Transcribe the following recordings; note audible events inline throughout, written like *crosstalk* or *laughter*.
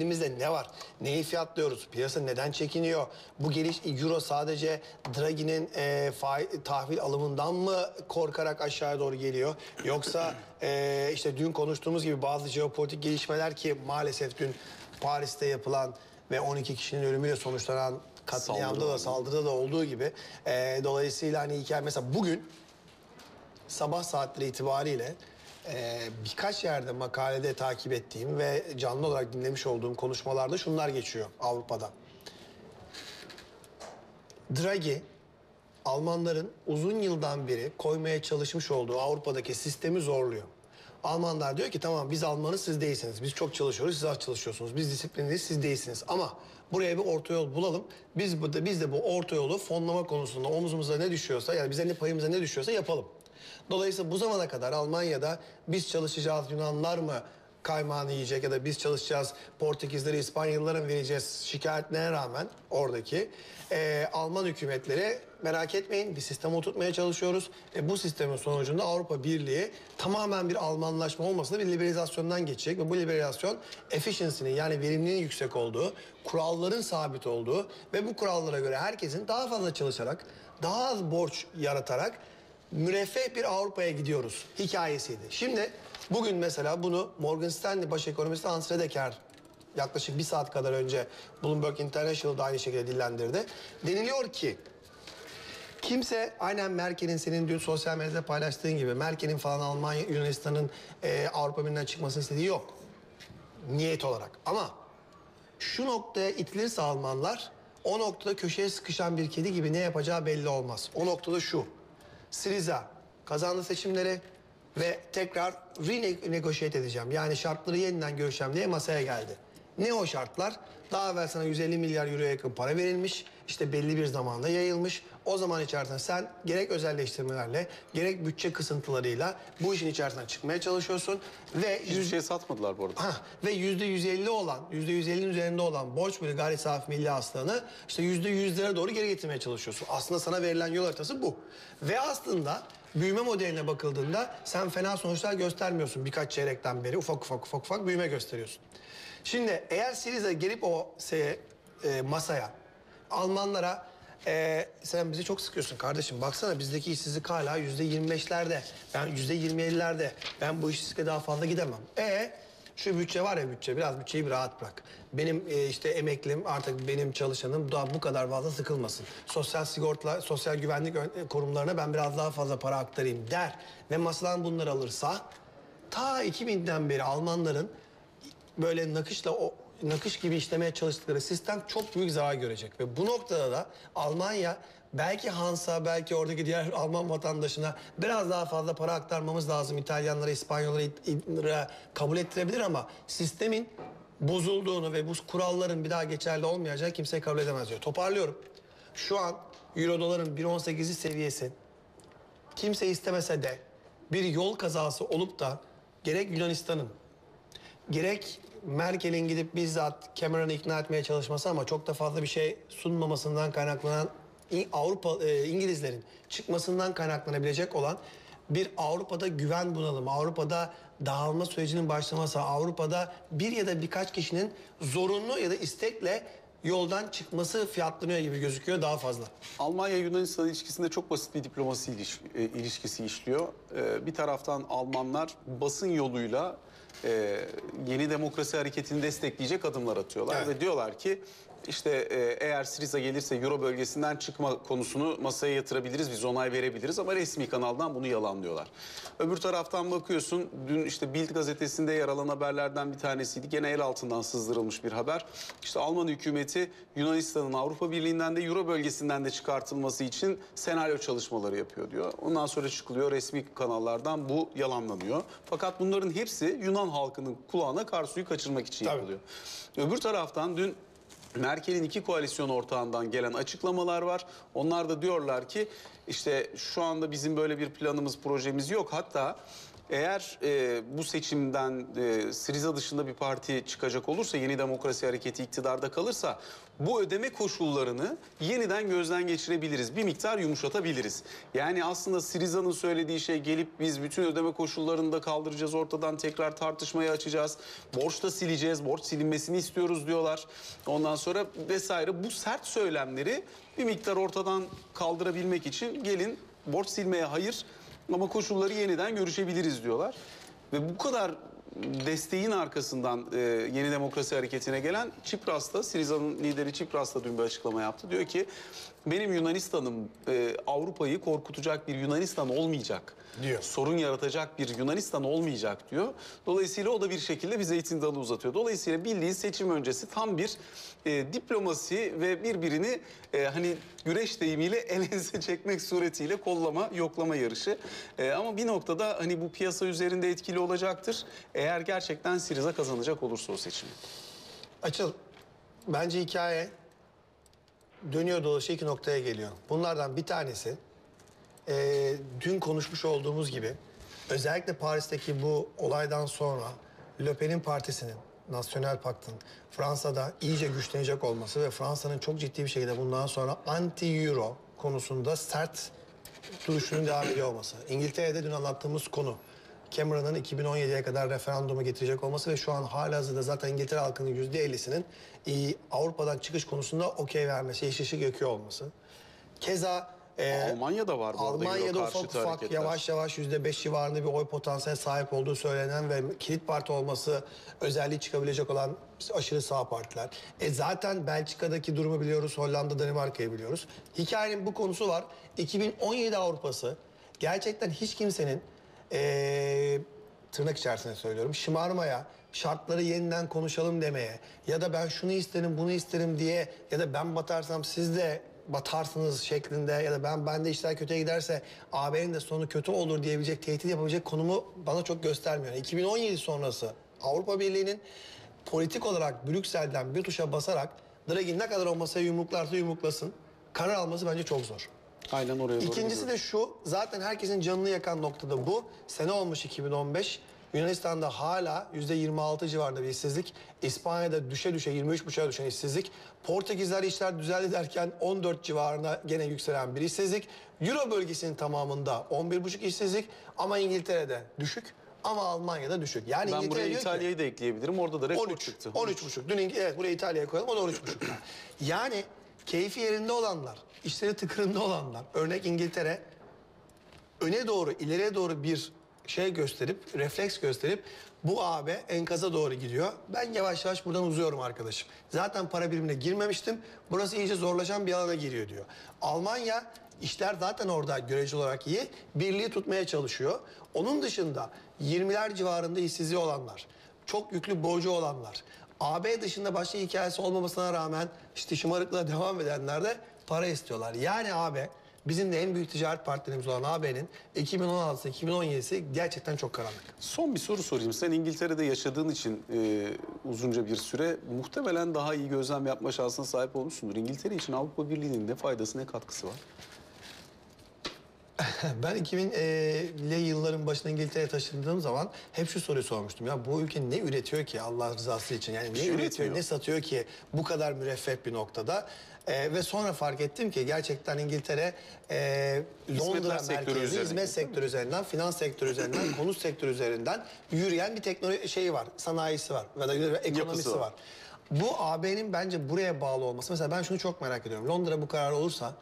elimizde ne var? Neyi fiyatlıyoruz? Piyasa neden çekiniyor? Bu geliş euro sadece Draghi'nin e, tahvil alımından mı korkarak aşağıya doğru geliyor? Yoksa e, işte dün konuştuğumuz gibi bazı jeopolitik gelişmeler ki maalesef dün Paris'te yapılan ve 12 kişinin ölümüyle sonuçlanan katliamda da saldırıda da olduğu gibi e, dolayısıyla hani hikaye mesela bugün sabah saatleri itibariyle e, birkaç yerde makalede takip ettiğim ve canlı olarak dinlemiş olduğum konuşmalarda şunlar geçiyor Avrupa'da. Draghi Almanların uzun yıldan beri koymaya çalışmış olduğu Avrupa'daki sistemi zorluyor. Almanlar diyor ki tamam biz Almanız siz değilsiniz. Biz çok çalışıyoruz siz az çalışıyorsunuz. Biz disiplinliyiz siz değilsiniz. Ama buraya bir orta yol bulalım. Biz, bu- biz de bu orta yolu fonlama konusunda omuzumuza ne düşüyorsa yani bize ne payımıza ne düşüyorsa yapalım. Dolayısıyla bu zamana kadar Almanya'da biz çalışacağız Yunanlar mı kaymağını yiyecek ya da biz çalışacağız Portekizlere, İspanyollara mı vereceğiz şikayetlerine rağmen oradaki e, Alman hükümetleri merak etmeyin bir sistem oturtmaya çalışıyoruz. E, bu sistemin sonucunda Avrupa Birliği tamamen bir Almanlaşma olmasa da bir liberalizasyondan geçecek ve bu liberalizasyon efficiency'nin yani verimliliğin yüksek olduğu, kuralların sabit olduğu ve bu kurallara göre herkesin daha fazla çalışarak, daha az borç yaratarak müreffeh bir Avrupa'ya gidiyoruz hikayesiydi. Şimdi bugün mesela bunu Morgan Stanley baş ekonomisti Hans Redeker yaklaşık bir saat kadar önce Bloomberg International'da aynı şekilde dillendirdi. Deniliyor ki Kimse aynen Merkel'in senin dün sosyal medyada paylaştığın gibi Merkel'in falan Almanya, Yunanistan'ın e, Avrupa Birliği'nden çıkmasını istediği yok. Niyet olarak. Ama şu noktaya itilirse Almanlar o noktada köşeye sıkışan bir kedi gibi ne yapacağı belli olmaz. O noktada şu. Syriza kazandı seçimleri ve tekrar renegotiate edeceğim. Yani şartları yeniden görüşeceğim diye masaya geldi. Ne o şartlar? Daha evvel sana 150 milyar euroya yakın para verilmiş. işte belli bir zamanda yayılmış. O zaman içerisinde sen gerek özelleştirmelerle gerek bütçe kısıntılarıyla bu işin içerisinden çıkmaya çalışıyorsun. Ve Hiçbir şey satmadılar bu arada. Ha, ve yüzde 150 olan, yüzde 150'nin üzerinde olan borç bölü gayri safi milli hasılanı işte yüzde yüzlere doğru geri getirmeye çalışıyorsun. Aslında sana verilen yol haritası bu. Ve aslında büyüme modeline bakıldığında sen fena sonuçlar göstermiyorsun birkaç çeyrekten beri. Ufak ufak ufak ufak büyüme gösteriyorsun. Şimdi eğer Siriza gelip o şeye, e, masaya Almanlara e, sen bizi çok sıkıyorsun kardeşim. Baksana bizdeki işsizlik hala yüzde 25'lerde. Ben yüzde 27'lerde. Ben bu işsizlikle daha fazla gidemem. E şu bütçe var ya bütçe biraz bütçeyi bir rahat bırak. Benim e, işte emeklim artık benim çalışanım daha bu kadar fazla sıkılmasın. Sosyal sigorta, sosyal güvenlik ön- kurumlarına ben biraz daha fazla para aktarayım der. Ve masadan bunları alırsa ta 2000'den beri Almanların böyle nakışla o nakış gibi işlemeye çalıştıkları sistem çok büyük zarar görecek ve bu noktada da Almanya belki Hans'a belki oradaki diğer *laughs* Alman vatandaşına biraz daha fazla para aktarmamız lazım İtalyanlara, İspanyollara kabul ettirebilir ama sistemin bozulduğunu ve bu kuralların bir daha geçerli olmayacağı kimse kabul edemez diyor. Toparlıyorum. Şu an Euro doların 1.18'i seviyesi kimse istemese de bir yol kazası olup da gerek Yunanistan'ın gerek Merkel'in gidip bizzat Cameron'ı ikna etmeye çalışması ama çok da fazla bir şey sunmamasından kaynaklanan Avrupa e, İngilizlerin çıkmasından kaynaklanabilecek olan bir Avrupa'da güven bunalımı, Avrupa'da dağılma sürecinin başlaması, Avrupa'da bir ya da birkaç kişinin zorunlu ya da istekle yoldan çıkması fiyatlanıyor gibi gözüküyor daha fazla. Almanya-Yunanistan ilişkisinde çok basit bir diplomasi e, ilişkisi işliyor. E, bir taraftan Almanlar basın yoluyla e, yeni demokrasi hareketini destekleyecek adımlar atıyorlar. Evet. Ve diyorlar ki işte e, eğer Syriza gelirse Euro bölgesinden çıkma konusunu masaya yatırabiliriz, biz onay verebiliriz ama resmi kanaldan bunu yalanlıyorlar. Öbür taraftan bakıyorsun dün işte Bild gazetesinde yer alan haberlerden bir tanesiydi. Gene el altından sızdırılmış bir haber. İşte Alman hükümeti Yunanistan'ın Avrupa Birliği'nden de Euro bölgesinden de çıkartılması için senaryo çalışmaları yapıyor diyor. Ondan sonra çıkılıyor resmi kanallardan bu yalanlanıyor. Fakat bunların hepsi Yunan halkının kulağına kar suyu kaçırmak için Tabii. yapılıyor. Öbür taraftan dün Merkel'in iki koalisyon ortağından gelen açıklamalar var. Onlar da diyorlar ki işte şu anda bizim böyle bir planımız, projemiz yok. Hatta Eğer e, bu seçimden e, Siriza dışında bir parti çıkacak olursa, Yeni Demokrasi Hareketi iktidarda kalırsa bu ödeme koşullarını yeniden gözden geçirebiliriz. Bir miktar yumuşatabiliriz. Yani aslında Siriza'nın söylediği şey gelip biz bütün ödeme koşullarını da kaldıracağız ortadan tekrar tartışmayı açacağız. Borç da sileceğiz, borç silinmesini istiyoruz diyorlar. Ondan sonra vesaire bu sert söylemleri bir miktar ortadan kaldırabilmek için gelin borç silmeye hayır ama koşulları yeniden görüşebiliriz diyorlar. Ve bu kadar desteğin arkasından e, Yeni Demokrasi Hareketi'ne gelen Çipras'ta, Siriza'nın lideri Çipras'ta dün bir açıklama yaptı. Diyor ki benim Yunanistan'ım e, Avrupa'yı korkutacak bir Yunanistan olmayacak. Diyor. Sorun yaratacak bir Yunanistan olmayacak diyor. Dolayısıyla o da bir şekilde bir zeytin dalı uzatıyor. Dolayısıyla bildiğin seçim öncesi tam bir e, diplomasi ve birbirini e, hani güreş deyimiyle *laughs* el ense çekmek suretiyle kollama, yoklama yarışı. E, ama bir noktada hani bu piyasa üzerinde etkili olacaktır. Eğer gerçekten Siriza kazanacak olursa o seçimi. Açıl. Bence hikaye dönüyor dolaşıyor iki noktaya geliyor. Bunlardan bir tanesi eee, dün konuşmuş olduğumuz gibi özellikle Paris'teki bu olaydan sonra Le Pen'in partisinin Nasyonel Pakt'ın Fransa'da iyice güçlenecek olması ve Fransa'nın çok ciddi bir şekilde bundan sonra anti-euro konusunda sert duruşunun devam ediyor olması. İngiltere'de dün anlattığımız konu. Cameron'ın 2017'ye kadar referandumu getirecek olması ve şu an halihazırda zaten İngiltere halkının %50'sinin e, Avrupa'dan çıkış konusunda okey vermesi, yeşil ışık yakıyor olması. Keza e, Almanya'da var bu arada Almanya'da ufak ufak hareketler. yavaş yavaş yüzde beş civarında bir oy potansiyeline sahip olduğu söylenen ve kilit parti olması özelliği çıkabilecek olan aşırı sağ partiler. E zaten Belçika'daki durumu biliyoruz, Hollanda, Danimarka'yı biliyoruz. Hikayenin bu konusu var. 2017 Avrupası gerçekten hiç kimsenin eee, tırnak içerisinde söylüyorum şımarmaya, şartları yeniden konuşalım demeye ya da ben şunu isterim bunu isterim diye ya da ben batarsam siz de batarsınız şeklinde ya da ben bende işler kötüye giderse AB'nin de sonu kötü olur diyebilecek, tehdit yapabilecek konumu bana çok göstermiyor. 2017 sonrası Avrupa Birliği'nin politik olarak Brüksel'den bir tuşa basarak Draghi ne kadar o masaya yumruklarsa yumruklasın karar alması bence çok zor. Aynen oraya doğru İkincisi de şu, zaten herkesin canını yakan noktada bu. Sene olmuş 2015. Yunanistan'da hala %26 civarında bir işsizlik. İspanya'da düşe düşe 23,5'a düşen işsizlik. Portekizler işler düzeldi derken 14 civarına gene yükselen bir işsizlik. Euro bölgesinin tamamında 11,5 işsizlik ama İngiltere'de düşük ama Almanya'da düşük. Yani Ben İngiltere buraya diyor ki, İtalya'yı da ekleyebilirim. Orada da rekor 13. çıktı. 13,5. Dün İng- evet buraya İtalya'ya koyalım o da 13,5. yani keyfi yerinde olanlar, işleri tıkırında olanlar. Örnek İngiltere öne doğru, ileriye doğru bir şey gösterip, refleks gösterip bu AB enkaza doğru gidiyor. Ben yavaş yavaş buradan uzuyorum arkadaşım. Zaten para birimine girmemiştim. Burası iyice zorlaşan bir alana giriyor diyor. Almanya işler zaten orada göreceli olarak iyi. Birliği tutmaya çalışıyor. Onun dışında 20'ler civarında işsizliği olanlar, çok yüklü borcu olanlar, AB dışında başka hikayesi olmamasına rağmen işte şımarıklığa devam edenler de para istiyorlar. Yani AB bizim de en büyük ticaret partnerimiz olan AB'nin 2016'sı 2017'si gerçekten çok karanlık. Son bir soru sorayım. Sen İngiltere'de yaşadığın için e, uzunca bir süre muhtemelen daha iyi gözlem yapma şansına sahip olmuşsundur. İngiltere için Avrupa Birliği'nin ne faydası ne katkısı var? *laughs* Ben 2000'li yılların başında İngiltere'ye taşındığım zaman hep şu soruyu sormuştum. Ya bu ülke ne üretiyor ki Allah rızası için? Yani ne şey üretiyor, üretmiyor. ne satıyor ki bu kadar müreffeh bir noktada? Ee, ve sonra fark ettim ki gerçekten İngiltere e, Londra üzerine. hizmet sektörü üzerinden, finans sektörü üzerinden, *clears throat* konut sektörü üzerinden yürüyen bir teknoloji şeyi var, sanayisi var ve da ekonomisi var. var. Bu AB'nin bence buraya bağlı olması. Mesela ben şunu çok merak ediyorum. Londra bu karar olursa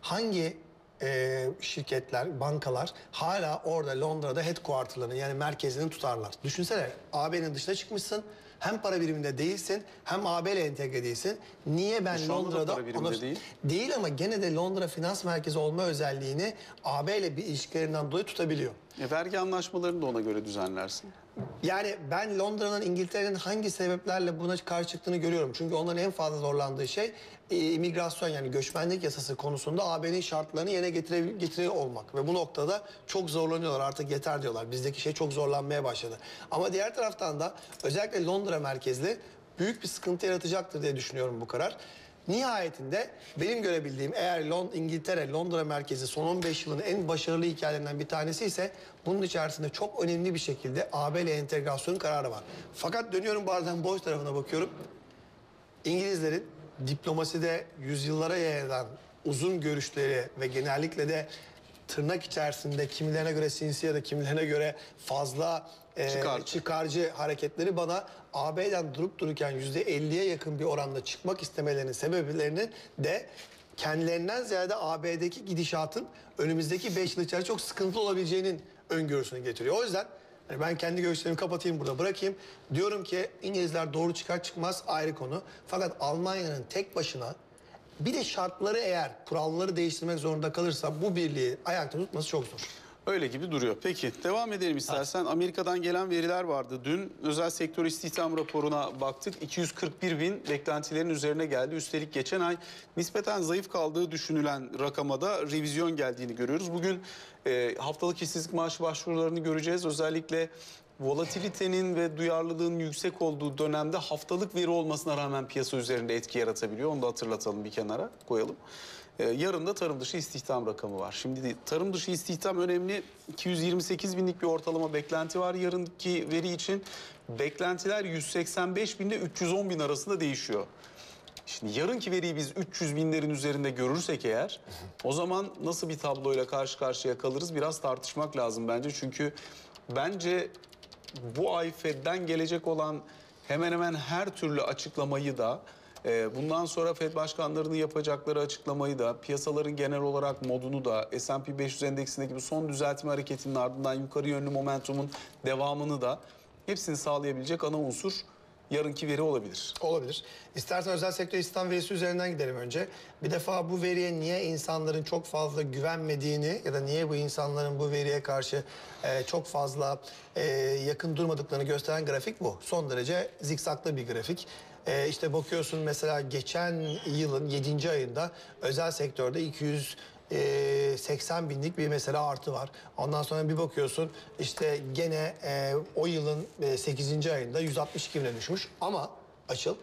hangi e, şirketler, bankalar hala orada Londra'da headquarter'larını yani merkezini tutarlar. Düşünsene AB'nin dışına çıkmışsın. Hem para biriminde değilsin hem AB ile entegre değilsin. Niye ben Şu Londra'da... para biriminde değil. Değil ama gene de Londra finans merkezi olma özelliğini AB ile bir ilişkilerinden dolayı tutabiliyor. E, vergi anlaşmalarını da ona göre düzenlersin. Yani ben Londra'nın İngiltere'nin hangi sebeplerle buna karşı çıktığını görüyorum. Çünkü onların en fazla zorlandığı şey e, imigrasyon yani göçmenlik yasası konusunda AB'nin şartlarını yerine getire, getiriyor olmak. Ve bu noktada çok zorlanıyorlar artık yeter diyorlar. Bizdeki şey çok zorlanmaya başladı. Ama diğer taraftan da özellikle Londra merkezli büyük bir sıkıntı yaratacaktır diye düşünüyorum bu karar. Nihayetinde benim görebildiğim eğer Lon İngiltere, Londra merkezi son 15 yılın en başarılı hikayelerinden bir tanesi ise bunun içerisinde çok önemli bir şekilde AB ile entegrasyon kararı var. Fakat dönüyorum bazen boş tarafına bakıyorum. İngilizlerin diplomaside yüzyıllara yayılan uzun görüşleri ve genellikle de tırnak içerisinde kimilerine göre sinsi ya da kimilerine göre fazla e, Çıkarcı. çıkarcı hareketleri bana AB'den durup dururken yüzde 50'ye yakın bir oranda çıkmak istemelerinin sebeplerini de kendilerinden ziyade AB'deki gidişatın önümüzdeki 5 yıl içerisinde çok sıkıntılı olabileceğinin öngörüsünü getiriyor. O yüzden yani ben kendi görüşlerimi kapatayım burada bırakayım. Diyorum ki İngilizler doğru çıkar çıkmaz ayrı konu. Fakat Almanya'nın tek başına bir de şartları eğer kuralları değiştirmek zorunda kalırsa bu birliği ayakta tutması çok zor. Öyle gibi duruyor. Peki devam edelim istersen. Amerika'dan gelen veriler vardı. Dün özel sektör istihdam raporuna baktık. 241 bin beklentilerin üzerine geldi. Üstelik geçen ay nispeten zayıf kaldığı düşünülen rakama da revizyon geldiğini görüyoruz. Bugün e, haftalık işsizlik maaşı başvurularını göreceğiz. Özellikle volatilitenin ve duyarlılığın yüksek olduğu dönemde haftalık veri olmasına rağmen piyasa üzerinde etki yaratabiliyor. Onu da hatırlatalım bir kenara koyalım. Ee, yarın da tarım dışı istihdam rakamı var. Şimdi tarım dışı istihdam önemli. 228 binlik bir ortalama beklenti var yarınki veri için. Beklentiler 185 bin ile 310 bin arasında değişiyor. Şimdi yarınki veriyi biz 300 binlerin üzerinde görürsek eğer o zaman nasıl bir tabloyla karşı karşıya kalırız biraz tartışmak lazım bence. Çünkü bence bu ay Fed'den gelecek olan hemen hemen her türlü açıklamayı da e, bundan sonra Fed başkanlarının yapacakları açıklamayı da piyasaların genel olarak modunu da S&P 500 endeksindeki bu son düzeltme hareketinin ardından yukarı yönlü momentumun devamını da hepsini sağlayabilecek ana unsur yarınki veri olabilir. Olabilir. İstersen özel sektör istihdam verisi üzerinden gidelim önce. Bir defa bu veriye niye insanların çok fazla güvenmediğini ya da niye bu insanların bu veriye karşı e, çok fazla e, yakın durmadıklarını gösteren grafik bu. Son derece zikzaklı bir grafik. E, işte bakıyorsun mesela geçen yılın 7. ayında özel sektörde 200 e, 80 binlik bir mesela artı var. Ondan sonra bir bakıyorsun işte gene e, o yılın e, 8. ayında 162 bine düşmüş. Ama açıl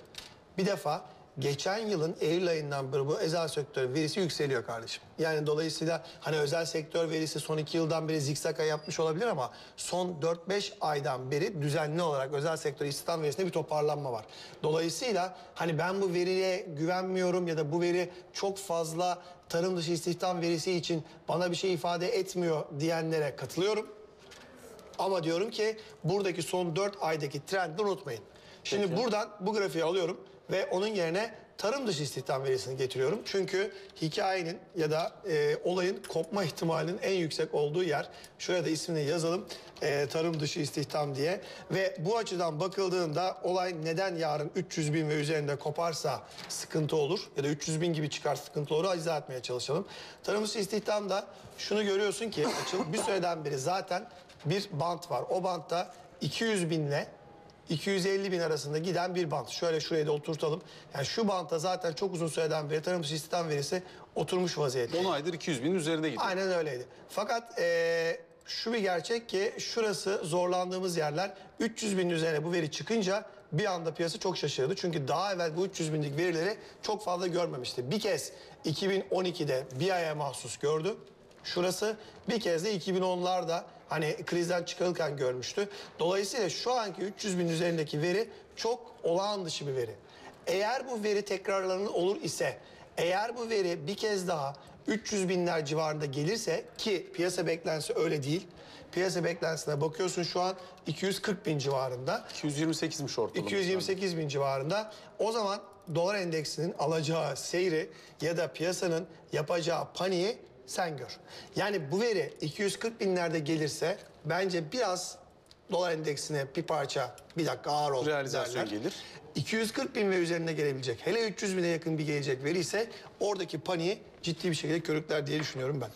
bir defa geçen yılın Eylül ayından beri bu özel sektör verisi yükseliyor kardeşim. Yani dolayısıyla hani özel sektör verisi son iki yıldan beri zikzaka yapmış olabilir ama son 4-5 aydan beri düzenli olarak özel sektör istihdam verisinde bir toparlanma var. Dolayısıyla hani ben bu veriye güvenmiyorum ya da bu veri çok fazla tarım dışı istihdam verisi için bana bir şey ifade etmiyor diyenlere katılıyorum. Ama diyorum ki buradaki son 4 aydaki trendi unutmayın. Şimdi Peki. buradan bu grafiği alıyorum ve onun yerine tarım dışı istihdam verisini getiriyorum. Çünkü hikayenin ya da e, olayın kopma ihtimalinin en yüksek olduğu yer. Şuraya da ismini yazalım. E, tarım dışı istihdam diye. Ve bu açıdan bakıldığında olay neden yarın 300 bin ve üzerinde koparsa sıkıntı olur ya da 300 bin gibi çıkar sıkıntı olur izah etmeye çalışalım. Tarım dışı istihdamda şunu görüyorsun ki açıl bir süreden beri zaten bir bant var. O bantta 200 binle 250 bin arasında giden bir bant. Şöyle şuraya da oturtalım. Yani şu bantta zaten çok uzun süreden beri tarım dışı istihdam verisi oturmuş vaziyette. 10 aydır 200 binin üzerinde gidiyor. Aynen öyleydi. Fakat eee, şu bir gerçek ki şurası zorlandığımız yerler 300 bin üzerine bu veri çıkınca bir anda piyasa çok şaşırdı. Çünkü daha evvel bu 300 binlik verileri çok fazla görmemişti. Bir kez 2012'de bir aya mahsus gördü. Şurası bir kez de 2010'larda hani krizden çıkarırken görmüştü. Dolayısıyla şu anki 300 bin üzerindeki veri çok olağan dışı bir veri. Eğer bu veri tekrarlanır olur ise eğer bu veri bir kez daha 300 binler civarında gelirse ki piyasa beklentisi öyle değil. Piyasa beklentisine bakıyorsun şu an 240 bin civarında. 228'miş ortalama. 228 bin civarında. O zaman dolar endeksinin alacağı seyri ya da piyasanın yapacağı paniği sen gör. Yani bu veri 240 binlerde gelirse bence biraz dolar endeksine bir parça bir dakika ağır oldu Realizasyon derler. gelir. 240 bin ve üzerine gelebilecek hele 300 bine yakın bir gelecek veri ise oradaki paniği ciddi bir şekilde körükler diye düşünüyorum ben.